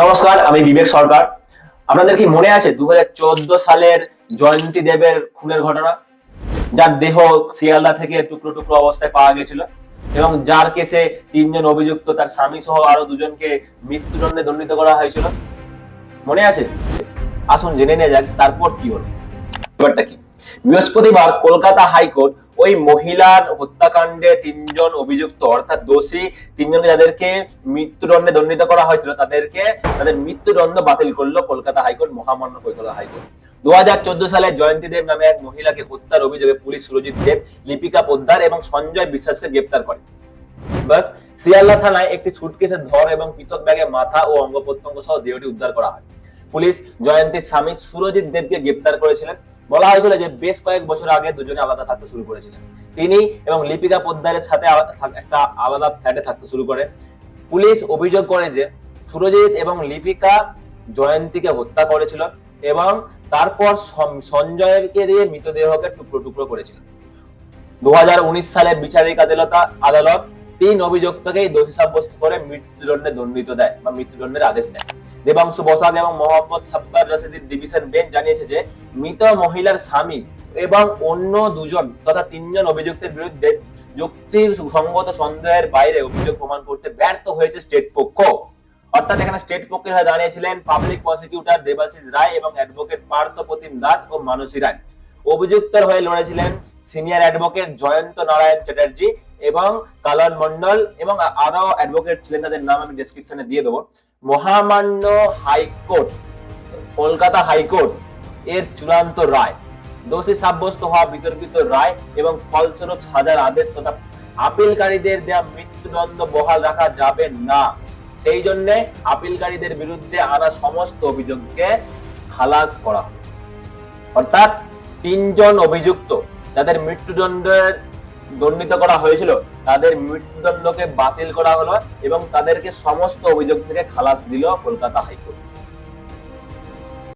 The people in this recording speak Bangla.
নমস্কার, আমি বিবেক সরকার। আপনাদের কি মনে আছে দুহাজার চোদ্দ সালের জয়ন্তী দেবের খুনের ঘটনা? যার দেহ শিয়ালদা থেকে টুকরো টুকরো অবস্থায় পাওয়া গেছিল এবং যার কেসে তিনজন অভিযুক্ত, তার স্বামী সহ আরও দুজনকে মৃত্যুদণ্ডে দণ্ডিত করা হয়েছিল। মনে আছে? আসুন জেনে নেওয়া যাক, তারপর কি হলো। ব্যাপারটা কি? বৃহস্পতিবার কলকাতা হাইকোর্ট ওই মহিলার হত্যাকাণ্ডে তিনজন অভিযুক্ত, অর্থাৎ দোষী তিনজনকে যাদেরকে মৃত্যুদণ্ডে দণ্ডিত করা হয়েছিল, তাদেরকে তাদের মৃত্যুদণ্ড বাতিল করল কলকাতা হাইকোর্ট, মহামান্য কলকাতা হাইকোর্ট। দু হাজার চোদ্দ সালে জয়ন্তী দেব নামে এক মহিলাকে হত্যার অভিযোগে পুলিশ সুরজিৎ দেব, লিপিকা পোদ্দার এবং সঞ্জয় বিশ্বাসকে গ্রেপ্তার করে। বাস শিয়ালদা থানায় একটি সুটকেসের ধর এবং পৃথক ব্যাগে মাথা ও অঙ্গ প্রত্যঙ্গ সহ দেহটি উদ্ধার করা হয়। পুলিশ জয়ন্তীর স্বামী সুরজিৎ দেবকে গ্রেপ্তার করেছিলেন। বলা হয়েছিল যে বেশ কয়েক বছর আগে দুজনে আলাদা থাকতে শুরু করেছিলেন। তিনি এবং লিপিকা পোদ্দারের সাথে একটা আলাদা ফ্ল্যাটে থাকতে শুরু করে। পুলিশ অভিযোগ করে যে সুরজিৎ এবং লিপিকা জয়ন্তীকে হত্যা করেছিল এবং তারপর সঞ্জয়কে দিয়ে মৃতদেহকে টুকরো টুকরো করেছিল। দু হাজার উনিশ সালে বিচারিক আদালত আদালত তিন অভিযুক্তকেই দোষী সাব্যস্ত করে মৃত্যুদণ্ডে দণ্ডিত দেয় বা মৃত্যুদণ্ডের আদেশ দেয়। দেবাংশু বসাক এবং মোহাম্মদ সাব্বার রশিদের ডিভিশন বেঞ্চ জানিয়েছে যে, মৃত মহিলার স্বামী এবং অন্য দুজন তথা তিনজন অভিযুক্তের বিরুদ্ধে যুক্তিসঙ্গত সন্দেহের বাইরে অভিযোগ প্রমাণ করতে ব্যর্থ হয়েছে স্টেট পক্ষ। অর্থাৎ এখানে স্টেট পক্ষের হয়ে দাঁড়িয়েছিলেন পাবলিক প্রসিকিউটর দেবাশিস রায় এবং অ্যাডভোকেট পার্থ প্রতিম দাস ও মানসী রায়। অভিযুক্তের হয়ে লড়েছিলেন সিনিয়র অ্যাডভোকেট জয়ন্ত নারায়ণ চ্যাটার্জি এবং কালন মন্ডল এবং আরও অ্যাডভোকেট ছিলেন, তাদের নাম আমি ডেসক্রিপশনে দিয়ে দেবো। মহামান্য হাইকোর্ট, কলকাতা হাইকোর্ট, এর চূড়ান্ত রায়। দোষী সাব্যস্ত হওয়া বিতর্কিত রায় এবং ফলস্বরূপ সাজার আদেশ তথা আপিলকারীদের দেওয়া মৃত্যুদণ্ড বহাল রাখা যাবে না। সেই জন্য আপিলকারীদের বিরুদ্ধে আনা সমস্ত অভিযোগকে খালাস করা। অর্থাৎ তিনজন অভিযুক্ত, যাদের মৃত্যুদণ্ডের দণ্ডিত করা হয়েছিল, তাদের মৃত্যুদণ্ডকে বাতিল করা হলো এবং তাদেরকে সমস্ত অভিযোগ থেকে খালাস দিল কলকাতা হাইকোর্ট।